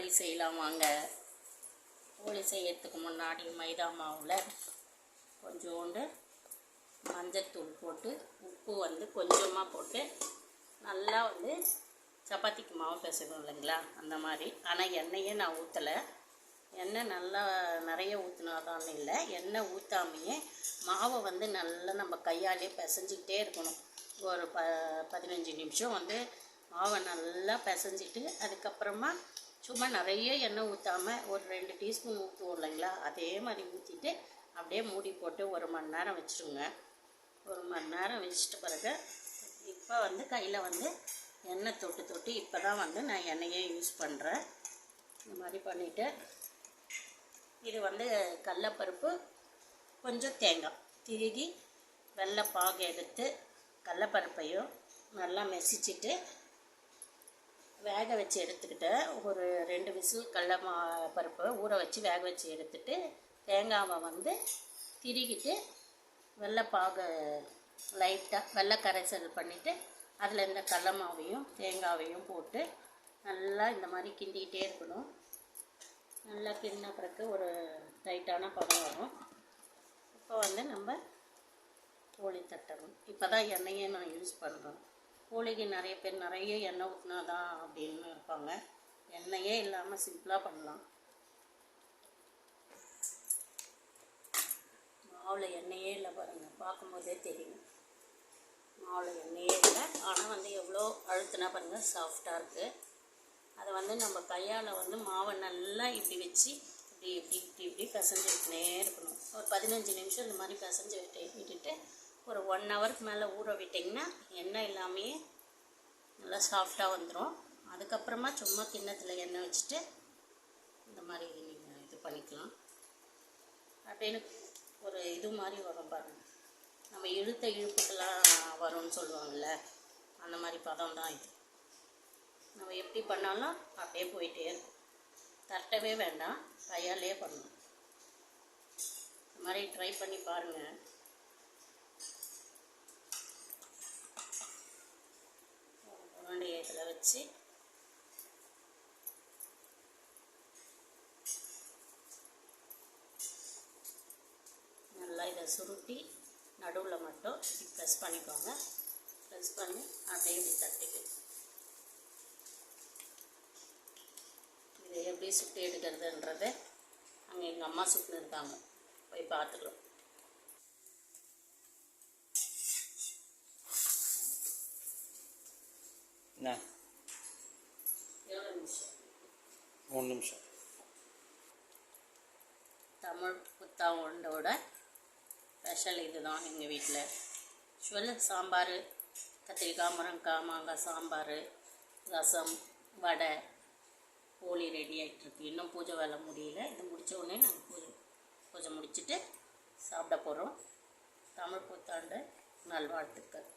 போலி செய்யலாம் வாங்க. கோழி செய்யறதுக்கு முன்னாடி மைதா மாவில் கொஞ்சோண்டு மஞ்சத்தூள் போட்டு உப்பு வந்து கொஞ்சமாக போட்டு நல்லா வந்து சப்பாத்திக்கு மாவு பிசைவோம் இல்லைங்களா? அந்த மாதிரி. ஆனால் எண்ணெயே நான் ஊற்றலை எண்ணெய் நல்லா நிறைய ஊற்றினாதான் இல்லை. எண்ணெய் ஊற்றாமையே மாவை வந்து நல்லா நம்ம கையாலே பிசைஞ்சிக்கிட்டே இருக்கணும். ஒரு ப பதினஞ்சு நிமிஷம் வந்து மாவை நல்லா பிசைஞ்சிட்டு அதுக்கப்புறமா சும்மா நிறைய எண்ணெய் ஊற்றாம ஒரு ரெண்டு டீஸ்பூன் ஊற்றுவோம் இல்லைங்களா? அதே மாதிரி ஊற்றிட்டு அப்படியே மூடி போட்டு ஒரு மணி நேரம் வச்சுருங்க. ஒரு மணி நேரம் வச்சுட்டு பிறகு இப்போ வந்து கையில் வந்து எண்ணெய் தொட்டு தொட்டு இப்போ தான் வந்து நான் எண்ணெயே யூஸ் பண்ணுறேன் இந்த மாதிரி பண்ணிவிட்டு இது வந்து கடலப்பருப்பு கொஞ்சம் தேங்காய் திருகி வெள்ளை பாகு எடுத்து கடலப்பருப்பையும் நல்லா மெசிச்சிட்டு வேக வச்சு எடுத்துக்கிட்டேன் ஒரு ரெண்டு விசில் கடல மா பருப்பை ஊற வச்சு வேக வச்சு எடுத்துட்டு தேங்காவை வந்து திருகிட்டு வெள்ளைப்பாக லைட்டாக வெள்ளை கரைசல் பண்ணிவிட்டு அதில் இந்த கடல மாவையும் தேங்காவையும் போட்டு நல்லா இந்த மாதிரி கிண்டிக்கிட்டே இருக்கணும். நல்லா கிண்டின பிறகு ஒரு டைட்டான பதம் வரும். இப்போ வந்து நம்ம கோழி தட்டணும். இப்போ தான் எண்ணெயை நான் யூஸ் பண்ணுறோம் கோழிக்கு நிறைய பேர் நிறைய எண்ணெய் ஊற்றினா தான் அப்படின்னு இருப்பாங்க. எண்ணெயே இல்லாமல் சிம்பிளாக பண்ணலாம். மாவில் எண்ணெயே இல்லை பாருங்கள் பார்க்கும்போதே தெரியும். மாவில் எண்ணெயே இல்லை. ஆனால் வந்து எவ்வளோ அழுத்தினா பாருங்கள் சாஃப்டாக இருக்குது அதை வந்து நம்ம கையால் வந்து மாவை நல்லா இப்படி வச்சு இப்படி இப்படி இப்படி இப்படி பிசைஞ்சு விட்டுனே இருக்கணும். ஒரு பதினஞ்சு நிமிஷம் இந்த மாதிரி பிசைஞ்சு விட்டு விட்டுட்டு ஒரு ஒன் ஹவருக்கு மேலே ஊற விட்டிங்கன்னா எண்ணெய் இல்லாமையே நல்லா சாஃப்டாக வந்துடும் அதுக்கப்புறமா சும்மா கிண்ணத்தில் எண்ணெய் வச்சுட்டு இந்த மாதிரி நீங்கள் இது பண்ணிக்கலாம். அப்படின்னு ஒரு இது மாதிரி வரும் பாருங்கள் நம்ம இழுத்த இழுப்புக்கெல்லாம் வரும்னு சொல்லுவாங்கள்ல அந்த மாதிரி பதம் தான் இது. நம்ம எப்படி பண்ணாலும் அப்படியே போயிட்டே இருக்கும். தட்டவே வேண்டாம் கையாலே பண்ணணும். இந்த மாதிரி ட்ரை பண்ணி பாருங்கள் வச்சு நல்லா இதை சுருட்டி நடுவில் மட்டும் இப்படி ப்ரெஸ் பண்ணிக்கோங்க. ப்ரெஸ் பண்ணி அப்படியே இப்படி தட்டிக்கணும். இதை எப்படி சுட்டு எடுக்கிறதுன்றத அங்கே எங்கள் அம்மா சுட்டுன்னு இருக்காங்க. போய் பார்த்துக்கலாம். என்ன எவ்வளோ நிமிஷம் மூணு நிமிஷம். தமிழ் புத்தாண்டோட ஸ்பெஷல் இதுதான் எங்கள் வீட்டில் சுவல் சாம்பார் கத்திரிக்காய் முருங்கக்காய் மாங்காய் சாம்பார் ரசம் வடை கோழி ரெடி ஆகிட்டுருக்கு இன்னும் பூஜை வேலை முடியல. இது முடித்த உடனே நாங்கள் பூஜை பூஜை முடிச்சுட்டு சாப்பிட போகிறோம் தமிழ் புத்தாண்டு நல்வாழ்த்துக்கள்.